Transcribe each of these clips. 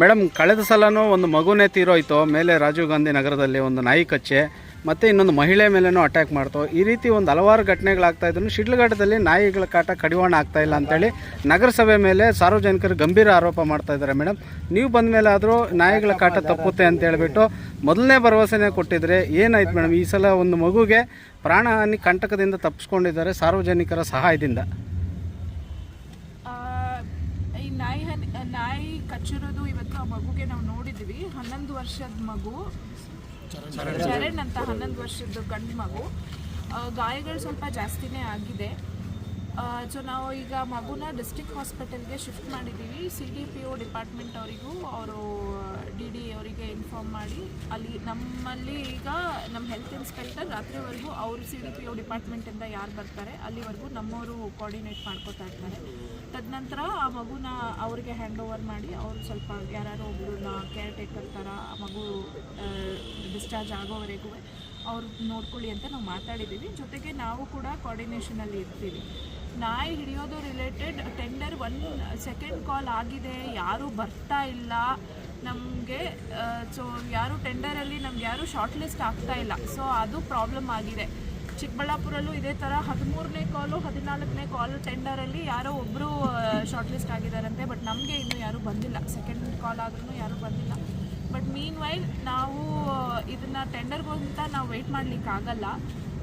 Madam ಕಳೆದ ಸಲನೂ ಒಂದು ಮಗುನೇ ತೀರೋಯ್ತು. ಮೇಲೆ ರಾಜೀವ್ ಗಾಂಧಿ ನಗರದಲ್ಲಿ ಒಂದು ನಾಯಿ ಕಚ್ಚೆ, ಮತ್ತು ಇನ್ನೊಂದು ಮಹಿಳೆ ಮೇಲೇನೂ ಅಟ್ಯಾಕ್ ಮಾಡ್ತು. ಈ ರೀತಿ ಒಂದು ಹಲವಾರು ಘಟನೆಗಳಾಗ್ತಾ ಇದ್ರು ಶಿಡ್ಲಘಟ್ಟದಲ್ಲಿ ನಾಯಿಗಳ ಕಾಟ ಕಡಿವಾಣ ಆಗ್ತಾ ಇಲ್ಲ ಅಂತೇಳಿ ನಗರಸಭೆ ಮೇಲೆ ಸಾರ್ವಜನಿಕರು ಗಂಭೀರ ಆರೋಪ ಮಾಡ್ತಾ ಇದ್ದಾರೆ ಮೇಡಮ್ ನೀವು ಬಂದ ಮೇಲೆ ಆದರೂ ನಾಯಿಗಳ ಕಾಟ ತಪ್ಪುತ್ತೆ ಅಂತ ಹೇಳ್ಬಿಟ್ಟು ಮೊದಲನೇ ಭರವಸೆನೇ ಕೊಟ್ಟಿದ್ರೆ ಏನಾಯ್ತು ಮೇಡಮ್ ಈ ಸಲ ಒಂದು ಮಗುಗೆ ಪ್ರಾಣಹಾನಿ ಕಂಟಕದಿಂದ ತಪ್ಪಿಸ್ಕೊಂಡಿದ್ದಾರೆ ಸಾರ್ವಜನಿಕರ ಸಹಾಯದಿಂದ. ನಾಯಿ ನಾಯಿ ಕಚ್ಚಿರೋದು ಇವತ್ತು ಆ ಮಗುಗೆ ನಾವು ನೋಡಿದ್ವಿ ಹನ್ನೊಂದು ವರ್ಷದ ಮಗು. ಚರಣ್ ಅಂತ. ಹನ್ನೊಂದು ವರ್ಷದ ಗಂಡು ಮಗು. ಗಾಯಗಳು ಸ್ವಲ್ಪ ಜಾಸ್ತಿನೇ ಆಗಿದೆ. ಸೊ ನಾವು ಈಗ ಮಗುನ ಡಿಸ್ಟ್ರಿಕ್ಟ್ ಹಾಸ್ಪಿಟಲ್ಗೆ ಶಿಫ್ಟ್ ಮಾಡಿದ್ದೀವಿ C D P O department ಅವರಿಗೂ ಅವರು ಡಿ ಡಿ ಅವರಿಗೆ ಇನ್ಫಾರ್ಮ್ ಮಾಡಿ ಅಲ್ಲಿ ನಮ್ಮಲ್ಲಿ ಈಗ ನಮ್ಮ ಹೆಲ್ತ್ ಇನ್ಸ್ಪೆಕ್ಟರ್ ರಾತ್ರಿವರೆಗೂ ಅವರು ಸಿ ಡಿ ಪಿ ಒ ಡಿಪಾರ್ಟ್ಮೆಂಟಿಂದ ಯಾರು ಬರ್ತಾರೆ ಅಲ್ಲಿವರೆಗೂ ನಮ್ಮವರು ಕೋಆರ್ಡಿನೇಟ್ ಮಾಡ್ಕೋತಾ ಇರ್ತಾರೆ. ತದನಂತರ ಆ ಮಗುನ ಅವ್ರಿಗೆ ಹ್ಯಾಂಡ್ ಓವರ್ ಮಾಡಿ ಅವರು ಸ್ವಲ್ಪ ಯಾರು ಒಬ್ಬರನ್ನ ಕೇರ್ ಟೇಕರ್ ಥರ ಆ ಮಗು ಡಿಸ್ಚಾರ್ಜ್ ಆಗೋವರೆಗೂ ಅವ್ರು ನೋಡ್ಕೊಳ್ಳಿ ಅಂತ ನಾವು ಮಾತಾಡಿದ್ದೀವಿ. ಜೊತೆಗೆ ನಾವು ಕೂಡ ಕೋಆರ್ಡಿನೇಷನಲ್ಲಿ ಇರ್ತೀವಿ. ನಾಯಿ ಹಿಡಿಯೋದು related tender one second call ಆಗಿದೆ, ಯಾರೂ ಬರ್ತಾ ಇಲ್ಲ. ನಮಗೆ ಸೊ ಯಾರು ಟೆಂಡರಲ್ಲಿ ನಮ್ಗೆ ಯಾರು ಶಾರ್ಟ್ ಲಿಸ್ಟ್ ಆಗ್ತಾ ಇಲ್ಲ. ಸೊ ಅದು ಪ್ರಾಬ್ಲಮ್ ಆಗಿದೆ. ಚಿಕ್ಕಬಳ್ಳಾಪುರಲ್ಲೂ ಇದೇ ಥರ ಹದಿಮೂರನೇ ಕಾಲು, ಹದಿನಾಲ್ಕನೇ ಕಾಲ್ ಟೆಂಡರಲ್ಲಿ ಯಾರೋ ಒಬ್ಬರು ಶಾರ್ಟ್ ಲಿಸ್ಟ್ ಆಗಿದ್ದಾರಂತೆ, ಬಟ್ ನಮಗೆ ಇನ್ನೂ ಯಾರೂ ಬಂದಿಲ್ಲ. ಸೆಕೆಂಡ್ ಕಾಲ್ ಆದ್ರೂ ಯಾರೂ ಬಂದಿಲ್ಲ. ಬಟ್ ಮೀನ್ ವೈಲ್ ನಾವು ಇದನ್ನು ಟೆಂಡರ್ಗೋಂತ ನಾವು ವೆಯ್ಟ್ ಮಾಡ್ಲಿಕ್ಕೆ ಆಗಲ್ಲ.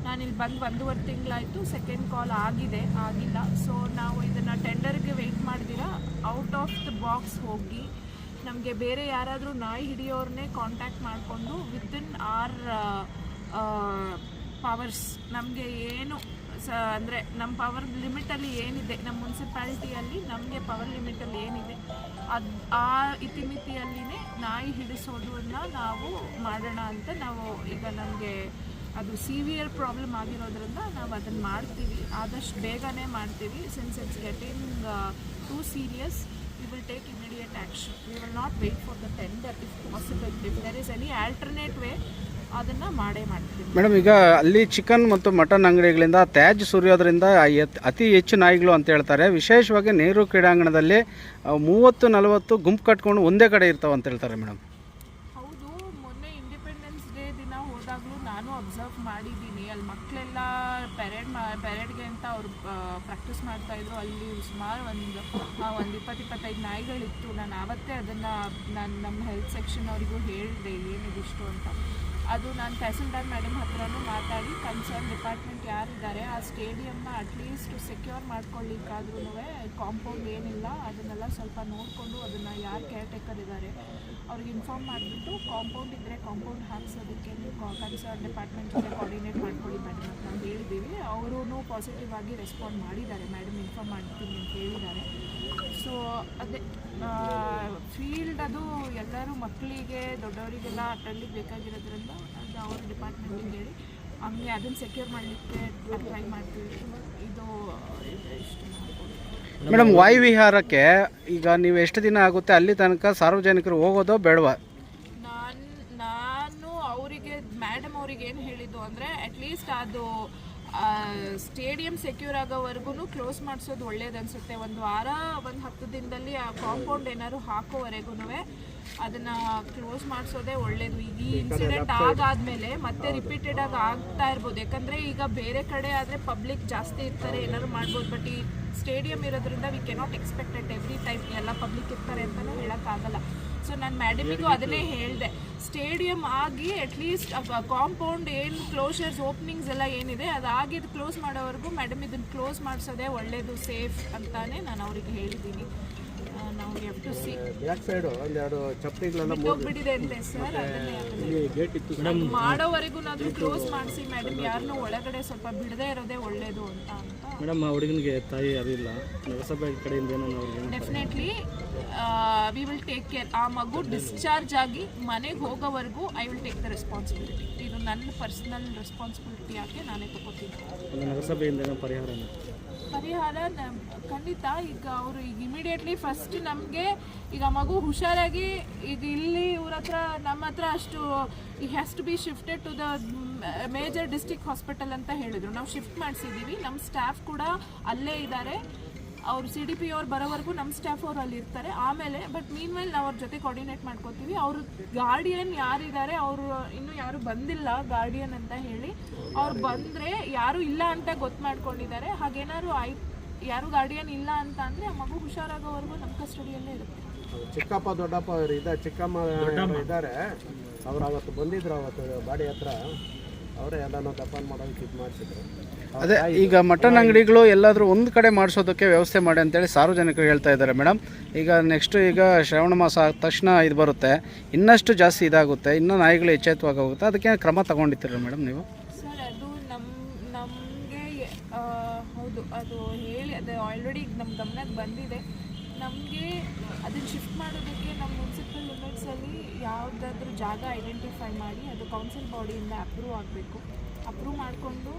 ನಾನು ಇಲ್ಲಿ ಬಂದು ಒಂದೂವರೆ ತಿಂಗಳಾಯಿತು ಸೆಕೆಂಡ್ ಕಾಲ್ ಆಗಿದೆ, ಆಗಿಲ್ಲ. ಸೊ ನಾವು ಇದನ್ನು ಟೆಂಡರ್ಗೆ ವೆಯ್ಟ್ ಮಾಡಿದಿರ ಔಟ್ ಆಫ್ ದ ಬಾಕ್ಸ್ ಹೋಗಿ ನಮಗೆ ಬೇರೆ ಯಾರಾದರೂ ನಾಯಿ ಹಿಡಿಯೋರನ್ನೇ ಕಾಂಟ್ಯಾಕ್ಟ್ ಮಾಡಿಕೊಂಡು ವಿತಿನ್ ಆರ್ ಪವರ್ಸ್ ನಮಗೆ ಏನು ಸ ಅಂದರೆ ನಮ್ಮ ಪವರ್ ಲಿಮಿಟಲ್ಲಿ ಏನಿದೆ ನಮ್ಮ ಮುನ್ಸಿಪಾಲಿಟಿಯಲ್ಲಿ ನಮಗೆ ಪವರ್ ಲಿಮಿಟಲ್ಲಿ ಏನಿದೆ ಅದು ಆ ಇತಿಮಿತಿಯಲ್ಲಿನೇ ನಾಯಿ ಹಿಡಿಸೋದನ್ನು ನಾವು ಮಾಡೋಣ ಅಂತ ನಾವು ಈಗ ನಮಗೆ ಅದು ಸಿವಿಯರ್ ಪ್ರಾಬ್ಲಮ್ ಆಗಿರೋದ್ರಿಂದ ನಾವು ಅದನ್ನು ಮಾಡ್ತೀವಿ. ಆದಷ್ಟು ಬೇಗನೆ ಮಾಡ್ತೀವಿ. Since it's getting too serious we will take immediate action we will not wait for the tender if possible if there is any alternate way, ಅದನ್ನು ಮಾಡೇ ಮಾಡ್ತೀವಿ. ಮೇಡಮ್ ಈಗ ಅಲ್ಲಿ ಚಿಕನ್ ಮತ್ತು ಮಟನ್ ಅಂಗಡಿಗಳಿಂದ ತ್ಯಾಜ್ಯ ಸುರಿಯೋದ್ರಿಂದ ಅತಿ ಹೆಚ್ಚು ನಾಯಿಗಳು ಅಂತ ಹೇಳ್ತಾರೆ. ವಿಶೇಷವಾಗಿ ನೆಹರು ಕ್ರೀಡಾಂಗಣದಲ್ಲಿ ಮೂವತ್ತು ನಲವತ್ತು ಗುಂಪು ಕಟ್ಕೊಂಡು ಒಂದೇ ಕಡೆ ಇರ್ತಾವೆ ಅಂತ ಹೇಳ್ತಾರೆ ಮೇಡಮ್. ಹೌದು ಮೊನ್ನೆ ಇಂಡಿಪೆಂಡೆನ್ಸ್ ಡೇ ದಿನ ಹೋದಾಗಲೂ ನಾನು ಅಬ್ಸರ್ವ್ ಮಾಡಿದ್ದೀನಿ. ಅಲ್ಲಿ ಮಕ್ಕಳೆಲ್ಲ ಪೆರೇಡ್ ಮಾ ಪೆರೇಡ್ಗೆ ಅಂತ ಅವರು ಪ್ರಾಕ್ಟೀಸ್ ಮಾಡ್ತಾಯಿದ್ರು ಅಲ್ಲಿ ಸುಮಾರು ಒಂದು ಒಂದು ಇಪ್ಪತ್ತು ಇಪ್ಪತ್ತೈದು ನಾಯಿಗಳಿತ್ತು. ನಾನು ಆವತ್ತೇ ಅದನ್ನು ನಾನು ನಮ್ಮ ಹೆಲ್ತ್ ಸೆಕ್ಷನ್ ಅವರಿಗೂ ಹೇಳಿದೆ ಏನಿದಿಷ್ಟು ಅಂತ. ಅದು ನಾನು ತಹಸೀಲ್ದಾರ್ ಮೇಡಮ್ ಹತ್ರನೂ ಮಾತಾಡಿ ಕನ್ಸರ್ನ್ ಡಿಪಾರ್ಟ್ಮೆಂಟ್ ಯಾರಿದ್ದಾರೆ, ಆ ಸ್ಟೇಡಿಯಮ್ನ ಅಟ್ಲೀಸ್ಟ್ ಸೆಕ್ಯೂರ್ ಮಾಡ್ಕೊಳ್ಳಿಕ್ಕಾದ್ರೂ ಕಾಂಪೌಂಡ್ ಏನಿಲ್ಲ, ಅದನ್ನೆಲ್ಲ ಸ್ವಲ್ಪ ನೋಡಿಕೊಂಡು ಅದನ್ನು ಯಾರು ಕೇರ್ ಟೇಕರ್ ಇದ್ದಾರೆ, ಅವ್ರಿಗೆ ಇನ್ಫಾರ್ಮ್ ಮಾಡಿಬಿಟ್ಟು ಕಾಂಪೌಂಡ್ ಇದ್ದರೆ ಕಾಂಪೌಂಡ್ ಹಾಕ್ಸೋದಕ್ಕೆ ನೀವು ಕನ್ಸರ್ನ್ ಡಿಪಾರ್ಟ್ಮೆಂಟ್ ಜೊತೆ ಕೋಆರ್ಡಿನೇಟ್ ಮಾಡ್ಕೊಳ್ಳಿ ಮೇಡಮ್ ಅಂತ ನಾವು ಹೇಳಿದ್ದೀವಿ. ಅವರೂ ಪಾಸಿಟಿವ್ ಆಗಿ ರೆಸ್ಪಾಂಡ್ ಮಾಡಿದ್ದಾರೆ ಮೇಡಮ್ ಇನ್ಫಾರ್ಮ್ ಮಾಡ್ತೀನಿ ಅಂತ ಹೇಳಿದ್ದಾರೆ. ಸೊ ಅದೇ ಫೀಲ್ಡ್ ಅದು ಎಲ್ಲರೂ ಮಕ್ಕಳಿಗೆ ದೊಡ್ಡವರಿಗೆಲ್ಲ ಅಟೆಂಡಿಗೆ ಬೇಕಾಗಿರೋದ್ರಿಂದ ಅವ್ರ ಡಿಪಾರ್ಟ್ಮೆಂಟಿಗೆ ಹೇಳಿ ಹಂಗೆ ಅದನ್ನು ಸೆಕ್ಯೂರ್ ಮಾಡಲಿಕ್ಕೆ ಟ್ರೈ ಮಾಡ್ತೀವಿ. ಇದು ಇಷ್ಟು ಮೇಡಮ್ ವಾಯುವಿಹಾರಕ್ಕೆ ಈಗ ನೀವು ಎಷ್ಟು ದಿನ ಆಗುತ್ತೆ? ಅಲ್ಲಿ ತನಕ ಸಾರ್ವಜನಿಕರು ಹೋಗೋದೋ ಬೇಡವಾ? ನಾನು ನಾನು ಅವರಿಗೆ ಮೇಡಮ್ ಅವರಿಗೆ ಏನು ಹೇಳಿದ್ದು ಅಂದರೆ ಅಟ್ಲೀಸ್ಟ್ ಅದು ಸ್ಟೇಡಿಯಂ ಸೆಕ್ಯೂರ್ ಆಗೋವರೆಗೂ ಕ್ಲೋಸ್ ಮಾಡಿಸೋದು ಒಳ್ಳೇದು ಅನಿಸುತ್ತೆ. ಒಂದು ವಾರ ಒಂದು ಹತ್ತು ದಿನದಲ್ಲಿ ಆ ಕಾಂಪೌಂಡ್ ಏನಾದ್ರು ಹಾಕೋವರೆಗೂ ಅದನ್ನ ಕ್ಲೋಸ್ ಮಾಡಿಸೋದೇ ಒಳ್ಳೇದು. ಈಗ ಈ ಇನ್ಸಿಡೆಂಟ್ ಆಗಾದ್ಮೇಲೆ ಮತ್ತೆ ರಿಪೀಟೆಡ್ ಆಗಿ ಆಗ್ತಾ ಇರ್ಬೋದು. ಯಾಕಂದ್ರೆ ಈಗ ಬೇರೆ ಕಡೆ ಆದರೆ ಪಬ್ಲಿಕ್ ಜಾಸ್ತಿ ಇರ್ತಾರೆ ಏನಾದ್ರು ಮಾಡ್ಬೋದು. ಬಟ್ ಈ ಸ್ಟೇಡಿಯಂ ಇರೋದ್ರಿಂದ we cannot expect at every time ಎಲ್ಲ ಪಬ್ಲಿಕ್ ಇರ್ತಾರೆ ಅಂತಲೂ ಹೇಳೋಕ್ಕಾಗಲ್ಲ. ಸೊ ನಾನು ಮ್ಯಾಡಮಿಗೂ ಅದನ್ನೇ ಹೇಳಿದೆ. ಸ್ಟೇಡಿಯಂ ಆಗಿ ಅಟ್ಲೀಸ್ಟ್ ಕಾಂಪೌಂಡ್ ಏನು ಕ್ಲೋಷರ್ಸ್ ಓಪನಿಂಗ್ಸ್ ಎಲ್ಲ ಏನಿದೆ ಅದಾಗಿದ್ದು ಕ್ಲೋಸ್ ಮಾಡೋವರೆಗೂ ಮೇಡಮ್ ಇದನ್ನು ಕ್ಲೋಸ್ ಮಾಡಿಸೋದೇ ಒಳ್ಳೇದು ಸೇಫ್ ಅಂತಾನೆ ನಾನು ಅವರಿಗೆ ಹೇಳಿದ್ದೀನಿ. ಬ್ಯಾಕ್ ಸೈಡ್ ಒಂದೆರಡು ಚಪ್ಪಲಿಗಳೆಲ್ಲ ಬಿಟ್ಟೋಗ್ಬಿಟ್ಟಿದೆ ಅಂತೆ ಸರ್ ಅದನ್ನೇ ಅದನ್ನೇ ಮಾಡೋವರೆಗೂನಾದ್ರೂ ಕ್ಲೋಸ್ ಮಾಡಿಸಿ ಮೇಡಮ್ ಯಾರನ್ನೂ ಒಳಗಡೆ ಸ್ವಲ್ಪ ಬಿಡದೇ ಇರೋದೇ ಒಳ್ಳೇದು ಅಂತ ಅಂತ. ಮೇಡಮ್ ಆ ಹುಡುಗನಿಗೆ ತಾಯಿ ಅರಿಲ್ಲ ನಗರಸಭೆ ಕಡೆಯಿಂದ ಏನೋ ಅವ್ರಿಗೆ definitely we will take care ಆ ಮಗು ಡಿಸ್ಚಾರ್ಜ್ ಆಗಿ ಮನೆಗೆ ಹೋಗೋವರೆಗೂ I will take the responsibility ಇದು ನನ್ನ ಪರ್ಸನಲ್ ರೆಸ್ಪಾನ್ಸಿಬಿಲಿಟಿ ಯಾಕೆ ನಾನೇ ತಗೋತೀನಿ. ನಗರಸಭೆಯಿಂದ ಏನೋ ಪರಿಹಾರ ಪರಿಹಾರ ಖಂಡಿತ. ಈಗ ಅವರು ಈಗ ಇಮಿಡಿಯೇಟ್ಲಿ ಫಸ್ಟ್ ನಮಗೆ ಈಗ ಮಗು ಹುಷಾರಾಗಿ ಈಗ ಇಲ್ಲಿ ಇವ್ರ ಹತ್ರ, ನಮ್ಮ ಹತ್ರ ಅಷ್ಟು ಈ has to be shifted to the major district hospital ಅಂತ ಹೇಳಿದ್ರು. ನಾವು ಶಿಫ್ಟ್ ಮಾಡಿಸಿದ್ದೀವಿ ನಮ್ಮ ಸ್ಟಾಫ್ ಕೂಡ ಅಲ್ಲೇ ಇದ್ದಾರೆ ಅವ್ರು ಸಿ ಡಿ ಪಿ ಅವ್ರು ಬರೋವರೆಗೂ ನಮ್ಮ ಸ್ಟಾಫ್ ಅವ್ರು ಅಲ್ಲಿ ಇರ್ತಾರೆ. ಆಮೇಲೆ ಬಟ್ ಮೀನ್ ಮೇಲೆ ನಾವು ಅವ್ರ ಜೊತೆ ಕೋರ್ಡಿನೇಟ್ ಮಾಡ್ಕೋತೀವಿ. ಅವರು ಗಾರ್ಡಿಯನ್ ಯಾರಿದ್ದಾರೆ ಅವರು ಇನ್ನೂ ಯಾರು ಬಂದಿಲ್ಲ ಗಾರ್ಡಿಯನ್ ಅಂತ ಹೇಳಿ ಅವ್ರು ಬಂದರೆ ಯಾರು ಇಲ್ಲ ಅಂತ ಗೊತ್ತು ಮಾಡ್ಕೊಂಡಿದ್ದಾರೆ ಹಾಗೇನಾದ್ರು ಆಯ್ ಯಾರು ಗಾರ್ಡಿಯನ್ ಇಲ್ಲ ಅಂತ ಅಂದರೆ ಆ ಮಗು ಹುಷಾರಾಗೋವರೆಗೂ ನಮ್ಮ ಕಸ್ಟಡಿಯಲ್ಲೇ ಇರುತ್ತೆ. ಚಿಕ್ಕಪ್ಪ ದೊಡ್ಡಪ್ಪ ಅವರು ಇದ್ದ ಚಿಕ್ಕಮ್ಮ ಇದ್ದಾರೆ. ಅವ್ರು ಅವತ್ತು ಬಂದಿದ್ರು ಅವತ್ತು ಬಾಡಿ ಹತ್ರ. ಅವರೇ ಎಲ್ಲನೂ ದಫನ್ ಮಾಡೋದಕ್ಕೆ ಇದು ಮಾಡಿಸಿದ್ರು. ಅದೇ, ಈಗ ಮಟನ್ ಅಂಗಡಿಗಳು ಎಲ್ಲಾದರೂ ಒಂದು ಕಡೆ ಮಾಡಿಸೋದಕ್ಕೆ ವ್ಯವಸ್ಥೆ ಮಾಡಿ ಅಂತೇಳಿ ಸಾರ್ವಜನಿಕರು ಹೇಳ್ತಾ ಇದ್ದಾರೆ ಮೇಡಮ್ ಈಗ ನೆಕ್ಸ್ಟ್ ಈಗ ಶ್ರಾವಣ ಮಾಸ ಆದ ತಕ್ಷಣ ಇದು ಬರುತ್ತೆ. ಇನ್ನಷ್ಟು ಜಾಸ್ತಿ ಇದಾಗುತ್ತೆ. ಇನ್ನೂ ನಾಯಿಗಳು ಎಚ್ಚೆತ್ತವಾಗಿ ಹೋಗುತ್ತೆ. ಅದಕ್ಕೆ ಕ್ರಮ ತಗೊಂಡಿರ್ತೀರ ಮೇಡಮ್ ನೀವು? ಸರ್, ಅದು ನಮಗೆ ಹೌದು. ಅದು ಅದು ಆಲ್ರೆಡಿ ನಮ್ಮ ಗಮನಕ್ಕೆ ಬಂದಿದೆ. ನಮಗೆ ಅದನ್ನು ಶಿಫ್ಟ್ ಮಾಡೋದಕ್ಕೆ ನಮ್ಮ ಮುನ್ಸಿಪಲ್ ಯಾವುದಾದ್ರೂ ಜಾಗ ಐಡೆಂಟಿಫೈ ಮಾಡಿ, ಅದು ಕೌನ್ಸಿಲ್ ಬಾಡಿಯಿಂದ ಅಪ್ರೂವ್ ಆಗಬೇಕು. ಅಪ್ರೂವ್ ಮಾಡಿಕೊಂಡು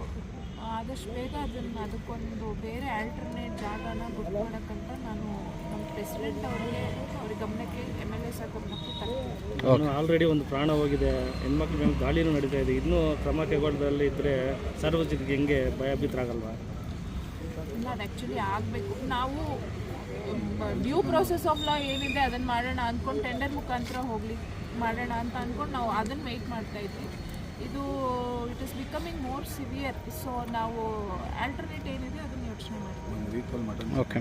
ಆದಷ್ಟು ಬೇಗ ಅದನ್ನು ಅದಕ್ಕೊಂದು ಬೇರೆ ಆಲ್ಟರ್ನೇಟ್ ಜಾಗನ ಬುಕ್ ಮಾಡೋಕ್ಕಂತ ನಾನು ನಮ್ಮ ಪ್ರೆಸಿಡೆಂಟ್ ಅವರಿಗೆ ಅವ್ರ ಗಮನಕ್ಕೆ ಎಂ ಎಲ್ ಎ ಸರ್ ಗಮನಕ್ಕೆ ತರ್ತೀನಿ ಆಲ್ರೆಡಿ ಒಂದು ಪ್ರಾಣ ಹೋಗಿದೆ. ಹೆಣ್ಮಕ್ಳ ಮೇಲೆ ದಾಳಿನೂ ನಡೀತಾ ಇದೆ. ಇನ್ನೂ ಕ್ರಮ ಕೈಗೊಳ್ಳದಲ್ಲಿ ಇದ್ದರೆ ಸಾರ್ವಜನಿಕರಿಗೆ ಹೆಂಗೆ ಭಯಭೀತರಾಗಲ್ವಾ ಇಲ್ಲ ಅದು ಆ್ಯಕ್ಚುಲಿ ಆಗಬೇಕು. ನಾವು ಡ್ಯೂ ಪ್ರೊಸೆಸ್ ಆಫ್ ಲಾ ಏನಿದೆ ಅದನ್ನು ಮಾಡೋಣ ಅಂದ್ಕೊಂಡು ಟೆಂಡರ್ ಮುಖಾಂತರ ಹೋಗಲಿ ಮಾಡೋಣ ಅಂತ ಅಂದ್ಕೊಂಡು ನಾವು ಅದನ್ನು ವೆಯ್ಟ್ ಮಾಡ್ತಾ ಇದ್ವಿ. ಇದು it is becoming more severe so ನಾವು ಆಲ್ಟರ್ನೇಟ್ ಏನಿದೆ ಅದನ್ನು ಯೋಚನೆ ಮಾಡ್ತೀವಿ. ಓಕೆ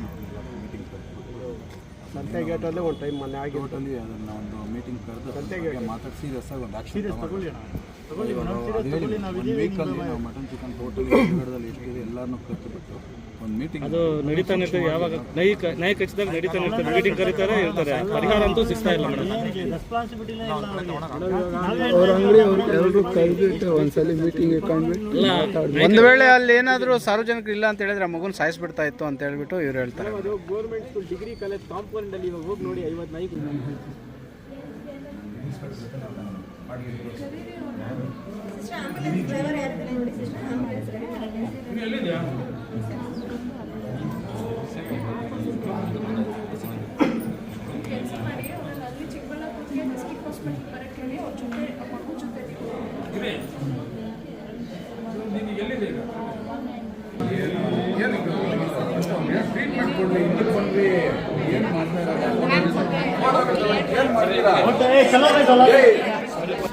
ಸಂತೆ ಗೇಟಲ್ಲಿ ಒಂದು ಟೈಮ್ ಮೊನ್ನೆ ಆಗಿ ಹೋಟಲ್ಲಿ ಅದನ್ನ ಒಂದು ಮೀಟಿಂಗ್ ಕರೆದು ಮಾತಾಡಿ ಸೀರಿಯಸ್ ಆಗಿ ಒಂದು ಆಕ್ಷನ್ ಒಂದು ವೀಕಲ್ಲಿ ನಾವು ಮಟನ್ ಚಿಕನ್ ಹೋಟೆಲ್ ಕನ್ನಡದಲ್ಲಿ ಎಷ್ಟಿದೆ ಎಲ್ಲರನ್ನೂ ಕರೆದು ಬಿಟ್ಟು ಒಂದು ಮೀಟಿಂಗ್ ಅದು ನಡೀತಾನೆ ಇರ್ತದೆ ಯಾವಾಗ ನೈ ಕ- ನೈ ಕಚ್ಚಿದಾಗ ನಡೀತಾನೆ ಇರ್ತಾರೆ ಮೀಟಿಂಗ್ ಕರೀತಾರೆ ಇರ್ತಾರೆ. ಪರಿಹಾರ ಅಂತೂ ಸಿಗ್ತಾ ಇಲ್ಲ ಮೇಡಮ್. ಒಂದು ವೇಳೆ ಅಲ್ಲಿ ಏನಾದರೂ ಸಾರ್ವಜನಿಕರು ಇಲ್ಲ ಅಂತ ಹೇಳಿದ್ರೆ ಆ ಮಗುನ ಸಾಯಿಸ್ಬಿಡ್ತಾ ಇತ್ತು ಅಂತ ಹೇಳ್ಬಿಟ್ಟು ಇವ್ರು ಹೇಳ್ತಾರೆ. ಅದು government school degree college compound ಅಲ್ಲಿ ಇವಾಗ ಹೋಗಿ ನೋಡಿ ಐವತ್ತು ಮಾಡಿ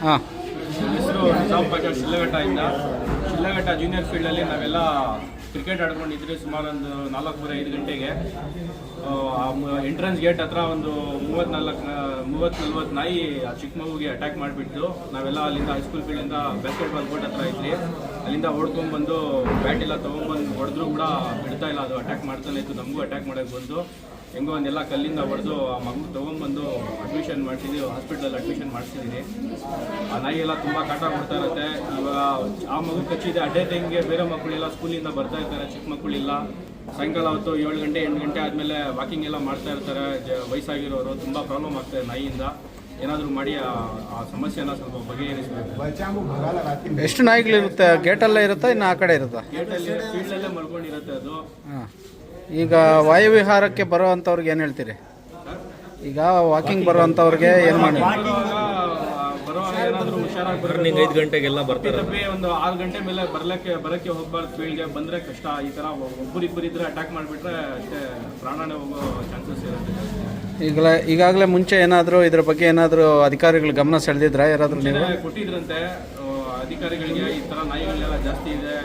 ಹಾಂ. ಹೆಸರು ನಿಜಾಮ್ ಶಿಲ್ಲಘಟ್ಟ ಇಂದ. ಶಿಲ್ಲಘಟ್ಟ ಜೂನಿಯರ್ ಫೀಲ್ಡಲ್ಲಿ ನಾವೆಲ್ಲ ಕ್ರಿಕೆಟ್ ಆಡ್ಕೊಂಡಿದ್ರೆ ಸುಮಾರು ಒಂದು ನಾಲ್ಕೂವರೆ, ಐದು ಗಂಟೆಗೆ ಎಂಟ್ರೆನ್ಸ್ ಗೇಟ್ ಹತ್ರ ಒಂದು ಮೂವತ್ತ್ನಾಲ್ಕು ಮೂವತ್ತು ನಲ್ವತ್ತು ನಾಯಿ ಆ ಚಿಕ್ಕ ಮಗುಗೆ ಅಟ್ಯಾಕ್ ಮಾಡಿಬಿಟ್ಟು ನಾವೆಲ್ಲ ಅಲ್ಲಿಂದ ಹೈಸ್ಕೂಲ್ ಫೀಲ್ಡಿಂದ ಬಾಸ್ಕೆಟ್ಬಾಲ್ ಕೋರ್ಟ್ ಹತ್ರ ಇದ್ರಿ ಅಲ್ಲಿಂದ ಹೊಡ್ಕೊಂಡ್ಬಂದು ಬ್ಯಾಟ್ ಎಲ್ಲ ತೊಗೊಂಡ್ಬಂದು ಹೊಡೆದ್ರು ಕೂಡ ಬಿಡ್ತಾ ಇಲ್ಲ. ಅದು ಅಟ್ಯಾಕ್ ಮಾಡ್ತಾನೆ ಇತ್ತು. ನಮಗೂ ಅಟ್ಯಾಕ್ ಮಾಡೋಕ್ಕೆ ಬಂದು ಹೆಂಗೋ ಒಂದೆಲ್ಲ ಕಲ್ಲಿಂದ ಹೊಡೆದು ಆ ಮಗು ತೊಗೊಂಬಂದು ಅಡ್ಮಿಷನ್ ಮಾಡ್ತಿದ್ದೀವಿ ಹಾಸ್ಪಿಟ್ಲಲ್ಲಿ ಅಡ್ಮಿಷನ್ ಮಾಡಿಸಿದ್ದೀನಿ. ಆ ನಾಯಿ ಎಲ್ಲ ತುಂಬ ಕಾಟ ಕೊಡ್ತಾ ಇರುತ್ತೆ. ಇವಾಗ ಆ ಮಗು ಕಚ್ಚಿದೆ ಅಡ್ಡೆ ಟೈಮ್ಗೆ ಬೇರೆ ಮಕ್ಕಳೆಲ್ಲ ಸ್ಕೂಲಿಂದ ಬರ್ತಾ ಇರ್ತಾರೆ ಚಿಕ್ಕ ಮಕ್ಕಳಿಲ್ಲ. ಸಾಯಂಕಾಲ ಹೊತ್ತು ಏಳು ಗಂಟೆ ಎಂಟು ಗಂಟೆ ಆದಮೇಲೆ ವಾಕಿಂಗ್ ಎಲ್ಲ ಮಾಡ್ತಾ ಇರ್ತಾರೆ. ಜ ವಯಸ್ಸಾಗಿರೋರು ತುಂಬ ಪ್ರಾಬ್ಲಮ್ ಆಗ್ತದೆ ನಾಯಿಯಿಂದ. ಏನಾದರೂ ಮಾಡಿ ಆ ಸಮಸ್ಯೆನ ಸ್ವಲ್ಪ ಬಗೆಹರಿಸಬೇಕು. ಎಷ್ಟು ನಾಯಿಗಳಿರುತ್ತೆ? ಗೇಟಲ್ಲೇ ಇರುತ್ತಾ ಇನ್ನು ಆ ಕಡೆ ಇರುತ್ತಾ? ಗೇಟಲ್ಲಿ ಫೀಲ್ಡಲ್ಲೇ ಮಲ್ಕೊಂಡಿರುತ್ತೆ ಅದು. ಹಾಂ. ಈಗ ವಾಯುವಿಹಾರಕ್ಕೆ ಬರೋ ಅಂಥವ್ರಿಗೆ ಏನು ಹೇಳ್ತೀರಿ? ಈಗ ವಾಕಿಂಗ್ ಬರೋ ಅಂಥವ್ರಿಗೆ ಏನು ಮಾಡಿ ಬರಬೇಕು ಐದು ಗಂಟೆಗೆಲ್ಲ ಬರ್ತಾರೆ. ಒಂದು ಆರು ಗಂಟೆ ಮೇಲೆ ಬರ್ಲಿಕ್ಕೆ ಬರಕ್ಕೆ ಹೋಗ್ಬಾರ್ದು ಫೀಲ್ಡ್ಗೆ ಬಂದರೆ ಕಷ್ಟ. ಈ ಥರ ಒಬ್ಬರಿಬ್ಬರಿದ್ರೆ ಅಟ್ಯಾಕ್ ಮಾಡಿಬಿಟ್ರೆ ಅಷ್ಟೇ ಪ್ರಾಣನೇ ಹೋಗೋ ಚಾನ್ಸಸ್ ಇರುತ್ತೆ. ಈಗಲೇ ಈಗಾಗಲೇ ಮುಂಚೆ ಏನಾದರೂ ಇದ್ರ ಬಗ್ಗೆ ಏನಾದರೂ ಅಧಿಕಾರಿಗಳು ಗಮನ ಸೆಳೆದಿದ್ರಾ? ಯಾರಾದರೂ ನೀವು? ಕೊಟ್ಟಿದ್ರಂತೆ ಅಧಿಕಾರಿಗಳಿಗೆ ಈ ಥರ ನಾಯಿಗಳೆಲ್ಲ ಜಾಸ್ತಿ ಇದೆ.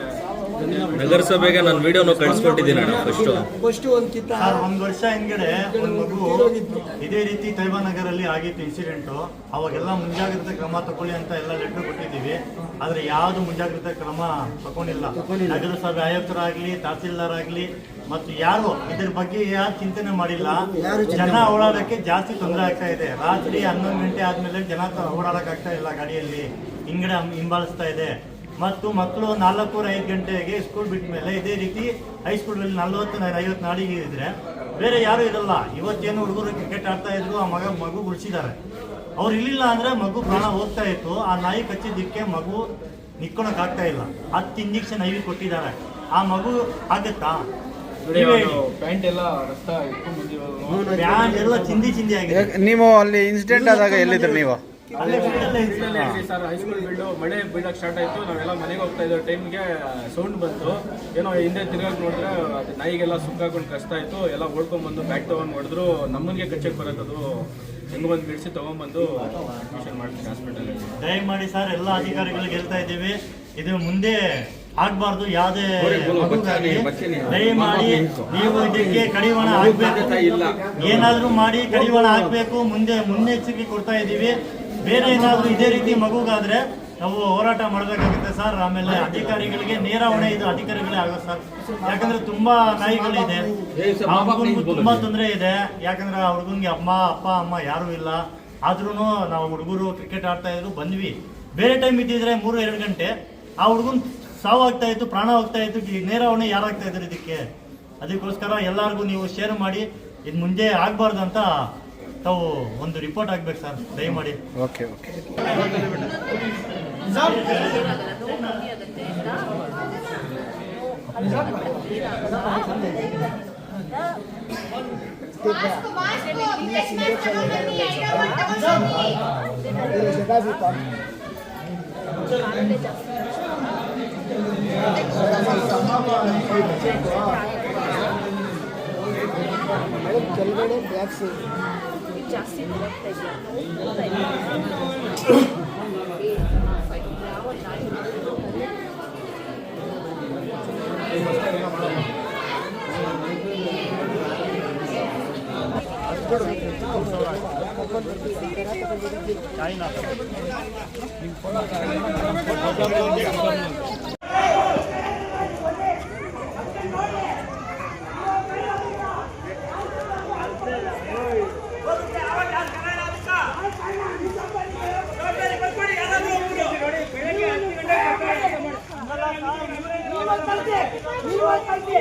ನಗರಸಭೆಗೆ ನಾನು ವಿಡಿಯೋನು ಕಳಿಸ್ಕೊಟ್ಟಿದ್ದೀನಿ ಫಸ್ಟು ಸರ್ ಒಂದು ವರ್ಷ ಹಿಂದ್ಗಡೆ ಒಂದು ಮಗು ಇದೇ ರೀತಿ ತೈಬಾನಗರಲ್ಲಿ ಆಗಿತ್ತು ಇನ್ಸಿಡೆಂಟು ಅವಾಗೆಲ್ಲ ಮುಂಜಾಗ್ರತೆ ಕ್ರಮ ತಗೊಳ್ಳಿ ಅಂತ ಎಲ್ಲ ಲೆಟರ್ ಕೊಟ್ಟಿದ್ದೀವಿ. ಆದ್ರೆ ಯಾವ್ದು ಮುಂಜಾಗ್ರತೆ ಕ್ರಮ ತಗೊಂಡಿಲ್ಲ. ನಗರಸಭೆ ಆಯುಕ್ತರಾಗ್ಲಿ ತಹಸೀಲ್ದಾರ್ ಆಗ್ಲಿ ಮತ್ತು ಯಾರು ಇದ್ರ ಬಗ್ಗೆ ಯಾರು ಚಿಂತನೆ ಮಾಡಿಲ್ಲ. ಜನ ಓಡಾಡಕ್ಕೆ ಜಾಸ್ತಿ ತೊಂದರೆ ಆಗ್ತಾ ಇದೆ. ರಾತ್ರಿ ಹನ್ನೊಂದು ಗಂಟೆ ಆದ್ಮೇಲೆ ಜನ ಓಡಾಡಕ್ ಆಗ್ತಾ ಇಲ್ಲ ಗಾಡಿಯಲ್ಲಿ. ಹಿಂಗಡೆ ಹಿಂಬಾಲಿಸ್ತಾ ಇದೆ. ಮತ್ತು ಮಕ್ಕಳು ನಾಲ್ಕೂವರೆ ಐದು ಗಂಟೆಗೆ ಸ್ಕೂಲ್ ಬಿಟ್ಟ ಮೇಲೆ ಇದೇ ರೀತಿ ಹೈಸ್ಕೂಲಲ್ಲಿ ನಲ್ವತ್ತು ಐವತ್ತು ನಾಡಿಗೆ ಇದ್ರೆ ಬೇರೆ ಯಾರು ಇರಲ್ಲ. ಇವತ್ತೇನು ಹುಡುಗರು ಕ್ರಿಕೆಟ್ ಆಡ್ತಾ ಇದ್ರು ಆ ಮಗ ಮಗು ಉಳಿಸಿದ್ದಾರೆ ಅವ್ರು ಇಲ್ಲಿಲ್ಲ ಅಂದ್ರೆ ಮಗು ಪ್ರಾಣ ಹೋಗ್ತಾ ಇತ್ತು. ಆ ನಾಯಿ ಕಚ್ಚಿದ್ದಕ್ಕೆ ಮಗು ನಿಕ್ಕೊಳಕ್ ಆಗ್ತಾ ಇಲ್ಲ. ಹತ್ತು ಇಂಜೆಕ್ಷನ್ ಐವಿ ಕೊಟ್ಟಿದ್ದಾರೆ. ಆ ಮಗು ಆಗತ್ತಾ? ಪ್ಯಾಂಟ್ ರಕ್ತ ಎಲ್ಲ ಚಿಂದಿ ಚಿಂದಿ ಆಗಿದೆ. ನೀವು ಅಲ್ಲಿ ಇನ್ಸಿಡೆಂಟ್ ಆದಾಗ ಎಲ್ಲಿದ್ರು ನೀವು? ಸರ್ ಹೈಸ್ಕೂಲ್ ಬಿಲ್ಡು ಮಳೆ ಬೀಳಕ್ಕೆ ಸ್ಟಾರ್ಟ್ ಆಯಿತು. ನಾವೆಲ್ಲ ಮನೆಗೆ ಹೋಗ್ತಾ ಇದ್ದೋ ಟೈಮ್ಗೆ ಸೌಂಡ್ ಬಂತು. ಏನೋ ಹಿಂದೆ ತಿರ್ಗಕ್ಕೆ ನೋಡಿದ್ರೆ ಅದು ನಾಯಿಗೆಲ್ಲ ಸುಕ್ಕಾಕೊಂಡು ಕಷ್ಟ ಆಯಿತು ಎಲ್ಲ ಓಡ್ಕೊಂಡ್ಬಂದು ಬ್ಯಾಗ್ ತೊಗೊಂಡು ಹೊಡೆದ್ರು. ನಮ್ಮನಿಗೆ ಕಚ್ಚಕ್ಕೆ ಬರೋದು ಹೆಂಗೆ ಒಂದು ಬಿಡಿಸಿ ತೊಗೊಂಬಂದು ಅಡ್ಮಿಷನ್ ಮಾಡ್ತೀನಿ ಹಾಸ್ಪಿಟಲಲ್ಲಿ ದಯಮಾಡಿ ಸರ್ ಎಲ್ಲ ಅಧಿಕಾರಿಗಳಿಗೆ ಹೇಳ್ತಾ ಇದ್ದೀವಿ. ಇದು ಮುಂದೆ ಆಗ್ಬಾರ್ದು. ಯಾವುದೇ ದಯಮಾಡಿ ನೀವು ಇದಕ್ಕೆ ಕಡಿವಾಣ ಹಾಕ್ಬೇಕು. ಏನಾದ್ರೂ ಮಾಡಿ ಕಡಿವಾಣ ಹಾಕ್ಬೇಕು. ಮುಂದೆ ಮುನ್ನೆಚ್ಚರಿಕೆ ಕೊಡ್ತಾ ಇದ್ದೀವಿ. ಬೇರೆ ಏನಾದ್ರು ಇದೇ ರೀತಿ ಮಗುಗಾದ್ರೆ ನಾವು ಹೋರಾಟ ಮಾಡಬೇಕಾಗುತ್ತೆ ಸರ್. ಆಮೇಲೆ ಅಧಿಕಾರಿಗಳಿಗೆ ನೇರ ಹೊಣೆ ಇದು ಅಧಿಕಾರಿಗಳೇ ಆಗೋದು ಸರ್. ಯಾಕಂದ್ರೆ ತುಂಬಾ ನಾಯಿಗಳಿದೆ. ಆ ತುಂಬಾ ತೊಂದರೆ ಇದೆ. ಯಾಕಂದ್ರೆ ಆ ಹುಡುಗನ್ಗೆ ಅಮ್ಮ, ಅಪ್ಪ, ಅಮ್ಮ ಯಾರೂ ಇಲ್ಲ. ಆದ್ರೂ ನಾವು ಹುಡುಗರು ಕ್ರಿಕೆಟ್ ಆಡ್ತಾ ಇದ್ರು ಬಂದ್ವಿ. ಬೇರೆ ಟೈಮ್ ಇದ್ದಿದ್ರೆ ಮೂರು, ಎರಡು ಗಂಟೆ ಆ ಹುಡುಗನ್ ಸಾವು ಆಗ್ತಾ ಇತ್ತು, ಪ್ರಾಣ ಹೋಗ್ತಾ ಇತ್ತು. ಈ ನೇರ ಹೊಣೆ ಯಾರಾಗ್ತಾ ಇದ್ರು ಇದಕ್ಕೆ? ಅದಕ್ಕೋಸ್ಕರ ಎಲ್ಲರಿಗೂ ನೀವು ಶೇರ್ ಮಾಡಿ ಇದು ಮುಂದೆ ಆಗ್ಬಾರ್ದು ಅಂತ ತಾವು ಒಂದು ರಿಪೋರ್ಟ್ ಆಗ್ಬೇಕು ಸರ್ ದಯಮಾಡಿ. Okay okay Justin China. ಜಾಸ್ತಿ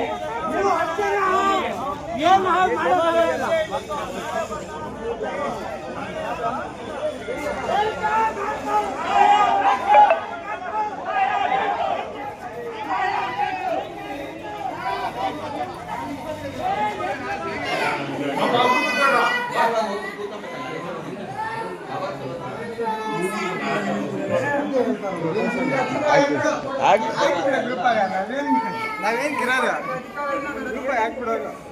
ನಾವೇನ್ ಗಿರೋದು ಹಾಕ್ಬಿಡೋದು.